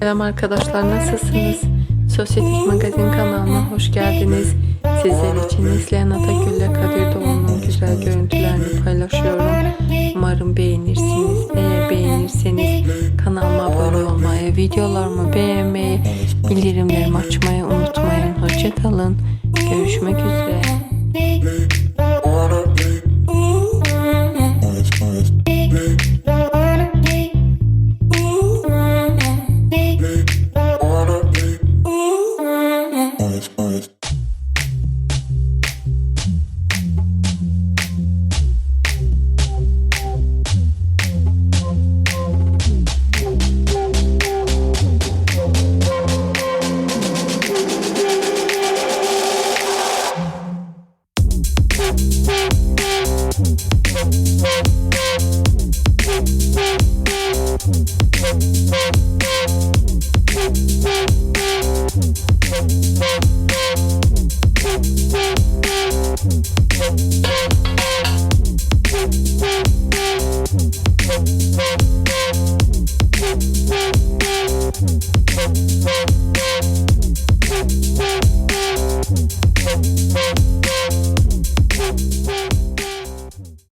Selam arkadaşlar nasılsınız? Sosyetik Magazin kanalına hoş geldiniz. Sizler için izleyen Atagül'le Kadir Doğulu'nun güzel görüntülerini paylaşıyorum. Umarım beğenirsiniz. Eğer beğenirseniz kanalıma abone olmayı, videolarımı beğenmeyi, bildirimlerimi açmayı unutmayın. Hoşçakalın. Görüşmek üzere. Thank